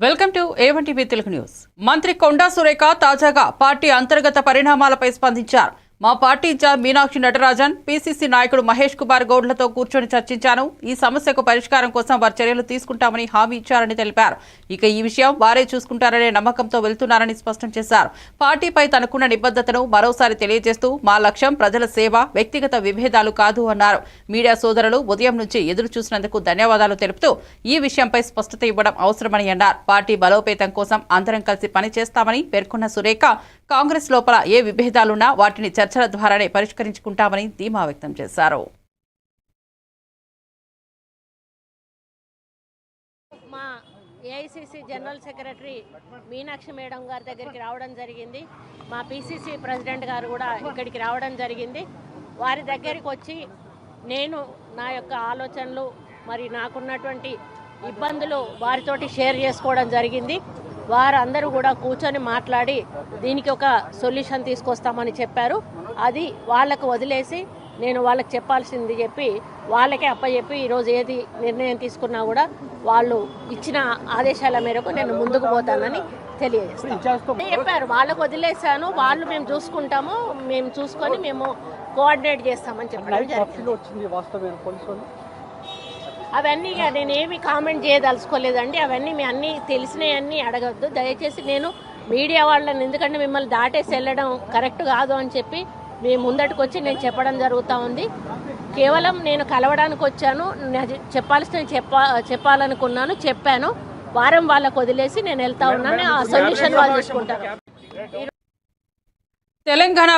Welcome to Telugu news. మంత్రి కొండా సురేఖ తాజాగా party అంతర్గత పరిణామాలపై స్పందించారు. మా party incharge Meenakshi Natarajan PCC నాయకుడు మహేష్ కుమార్ గౌడ్లతో కూర్చొని చర్చించాను ఈ సమస్యకు పరిష్కారం కోసం వారు చర్యలు తీసుకుంటామని హామీ ఇచ్చారని తెలిపారు. ఇక ఈ విషయం వారే చూసుకుంటారనే నమ్మకంతో వెళ్తున్నారని స్పష్టం చేశారు. పార్టీపై తనకున్న నిబద్ధతను మరోసారి తెలియజేస్తూ మా లక్ష్యం ప్రజల సేవ వ్యక్తిగత విభేదాలు కాదు అన్నారు. మీడియా సోదరులు ఉదయం నుంచి ఎదురు చూసినందుకు ధన్యవాదాలు తెలుపుతూ ఈ విషయంపై స్పష్టత ఇవ్వడం అవసరమని అన్నారు. పార్టీ బలోపేతం కోసం అందరం కలిసి పనిచేస్తామని పేర్కొన్న సురేఖ కాంగ్రెస్ లోపల ఏ విభేదాలున్నా వాటిని చర్చల ద్వారానే పరిష్కరించుకుంటామని ధీమా వ్యక్తం చేశారు. మా AICC general secretary Meenakshi madam గారి దగ్గరికి రావడం జరిగింది. మా పిసిసి ప్రెసిడెంట్ గారు కూడా ఇక్కడికి రావడం జరిగింది. వారి దగ్గరికి వచ్చి నేను నా యొక్క ఆలోచనలు మరి నాకున్నటువంటి ఇబ్బందులు వారితోటి షేర్ చేసుకోవడం జరిగింది. వారందరూ కూడా కూర్చొని మాట్లాడి దీనికి ఒక సొల్యూషన్ తీసుకొస్తామని చెప్పారు. అది వాళ్ళకు వదిలేసి నేను వాళ్ళకి చెప్పాల్సింది చెప్పి వాళ్ళకే అప్పచెప్పి ఈరోజు ఏది నిర్ణయం తీసుకున్నా కూడా వాళ్ళు ఇచ్చిన ఆదేశాల మేరకు నేను ముందుకు పోతానని తెలియజేస్తాను. చెప్పారు వాళ్ళకు వదిలేశాను వాళ్ళు మేము చూసుకుంటాము మేము చూసుకొని మేము కోఆర్డినేట్ చేస్తామని చెప్పడం అవన్నీ నేను ఏమి కామెంట్ చేయదలుచుకోలేదండి అవన్నీ మీ అన్నీ తెలిసినవన్నీ అడగద్దు. దయచేసి నేను మీడియా వాళ్ళని ఎందుకంటే మిమ్మల్ని దాటేసి వెళ్ళడం కరెక్ట్ కాదు అని చెప్పి మీ ముందటికి వచ్చి నేను చెప్పడం జరుగుతూ ఉంది. కేవలం నేను కలవడానికి వచ్చాను. చెప్పాల్సిన చెప్పా చెప్పాలనుకున్నాను చెప్పాను. వారం వాళ్ళకు వదిలేసి నేను వెళ్తా ఉన్నాను. ఆ సొల్యూషన్ వాళ్ళు చూసుకుంటారు. తెలంగాణ